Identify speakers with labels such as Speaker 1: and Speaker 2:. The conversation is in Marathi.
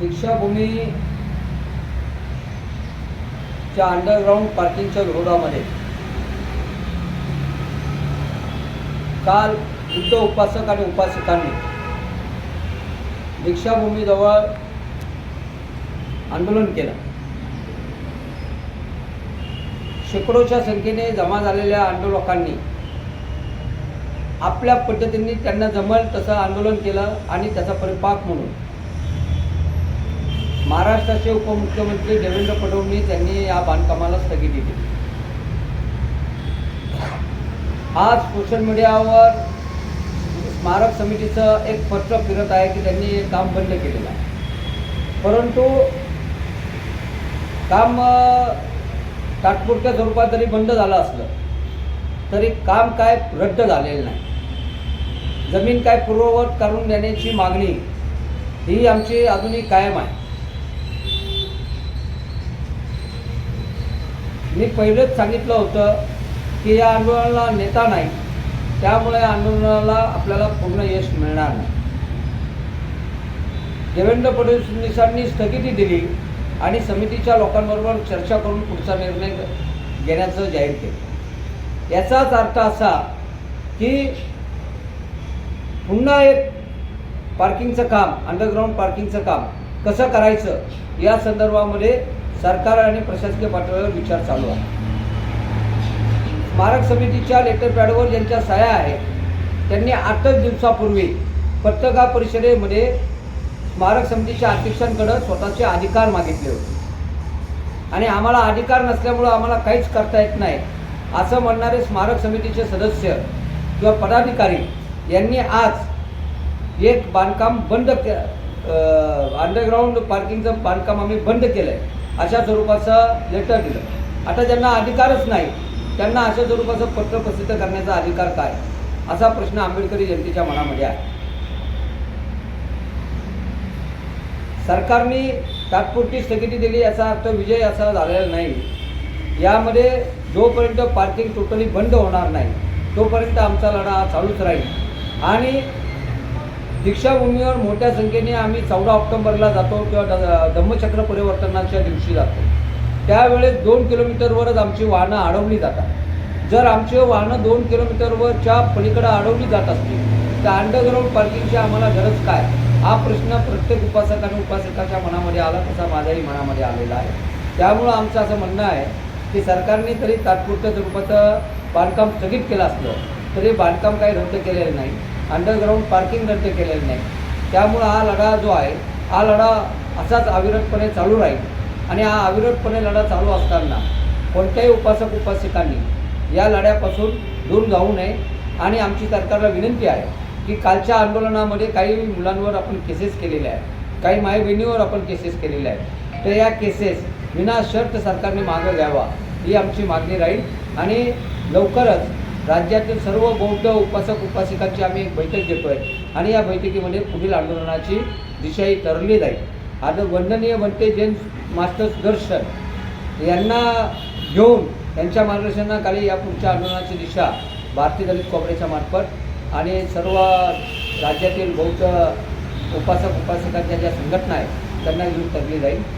Speaker 1: दीक्षाभूमीच्या अंडरग्राऊंड पार्किंगच्या विरोधामध्ये. काल बुद्ध उपासक आणि उपासिकांनी दीक्षाभूमीजवळ आंदोलन केलं. शेकडोच्या संख्येने जमा झालेल्या आंदोलकांनी आपल्या पद्धतीने त्यांना जमल तसं आंदोलन केलं आणि त्याचा परिपाक म्हणून महाराष्ट्राचे उपमुख्यमंत्री देवेंद्र फडणवीस यांनी या बांधकामाला स्थगिती दिली. आज सोशल मीडियावर स्मारक समितीचं एक पत्र फिरत आहे की त्यांनी काम बंद केलेलं आहे. परंतु काम तात्पुरत्या स्वरूपात जरी बंद झालं असलं तरी काम काय रद्द झालेलं नाही. जमीन काय पूर्ववत करून देण्याची मागणी ही आमची अजूनही कायम आहे. मी पहिलेच सांगितलं होतं की या आंदोलनाला नेता नाही. त्यामुळे या आंदोलनाला आपल्याला पूर्ण यश मिळणार नाही. देवेंद्र फडणवीसांनी स्थगिती दिली आणि समितीच्या लोकांबरोबर चर्चा करून पुढचा निर्णय घेण्याचं जाहीर केलं. याचाच अर्थ असा की पुन्हा एक पार्किंगचं काम अंडरग्राऊंड पार्किंगचं काम कसं करायचं या संदर्भामध्ये सरकार आणि प्रशासकीय पातळीवर विचार चालू आहे. स्मारक समितीच्या लेटर पॅडवर ज्यांच्या सह्या आहेत त्यांनी आठच दिवसापूर्वी पत्रकार परिषदेमध्ये स्मारक समितीच्या अध्यक्षांकडं स्वतःचे अधिकार मागितले होते. आणि आम्हाला अधिकार नसल्यामुळं आम्हाला काहीच करता येत नाही असं म्हणणारे स्मारक समितीचे सदस्य किंवा पदाधिकारी यांनी आज एक बांधकाम बंद के अंडरग्राऊंड पार्किंगचं बांधकाम आम्ही बंद केलं आहे अशा स्वरूपाचं लेटर दिलं. आता ज्यांना अधिकारच नाही त्यांना अशा स्वरूपाचं पत्र प्रसिद्ध करण्याचा अधिकार काय? असा प्रश्न आंबेडकरी जनतेच्या मनामध्ये आहे. सरकारने तात्पुरती स्थगिती दिली याचा अर्थ विजय असा झालेला नाही. यामध्ये जोपर्यंत पार्किंग टोटली बंद होणार नाही तोपर्यंत आमचा लढा चालूच राहील. आणि दीक्षाभूमीवर मोठ्या संख्येने आम्ही चौदा ऑक्टोबरला जातो किंवा धम्मचक्र परिवर्तनाच्या दिवशी जातो. त्यावेळेस दोन किलोमीटरवरच आमची वाहनं अडवली जातात. जर आमची वाहनं दोन किलोमीटरवरच्या पलीकडे अडवली जात असतील तर अंडरग्राऊंड पार्किंगची आम्हाला गरज काय? हा प्रश्न प्रत्येक उपासक आणि उपासकाच्या मनामध्ये आला तसा माझ्याही मनामध्ये आलेला आहे. त्यामुळं आमचं असं म्हणणं आहे की सरकारने तरी तात्पुरत्या स्वरूपाचं बांधकाम स्थगित केलं असलं तरी बांधकाम काही रद्द केलेलं नाही. अंडरग्राऊंड पार्किंग रद्द केलेलं नाही. त्यामुळं हा लढा जो आहे हा लढा असाच अविरतपणे चालू राहील. आणि हा अविरतपणे लढा चालू असताना कोणत्याही उपासक उपासिकांनी या लढ्यापासून दूर जाऊ नये. आणि आमची सरकारला विनंती आहे की कालच्या आंदोलनामध्ये काही मुलांवर आपण केसेस केलेल्या आहेत. काही माय बहिणीवर आपण केसेस केलेल्या आहेत. तर या केसेस विना शर्त सरकारने मागं घ्यावा ही आमची मागणी राहील. आणि लवकरच राज्यातील सर्व बौद्ध उपासक उपासिकांची आम्ही एक बैठक घेतो आहे आणि या बैठकीमध्ये पुढील आंदोलनाची दिशाही ठरली जाईल. आता वंदनीय बनते जैन मास्टर्स दर्शन यांना घेऊन त्यांच्या मार्गदर्शनाखाली या पुढच्या आंदोलनाची दिशा भारतीय दलित काँग्रेसच्या मार्फत आणि सर्व राज्यातील बौद्ध उपासक उपासिकांच्या ज्या संघटना आहेत त्यांना घेऊन ठरली जाईल.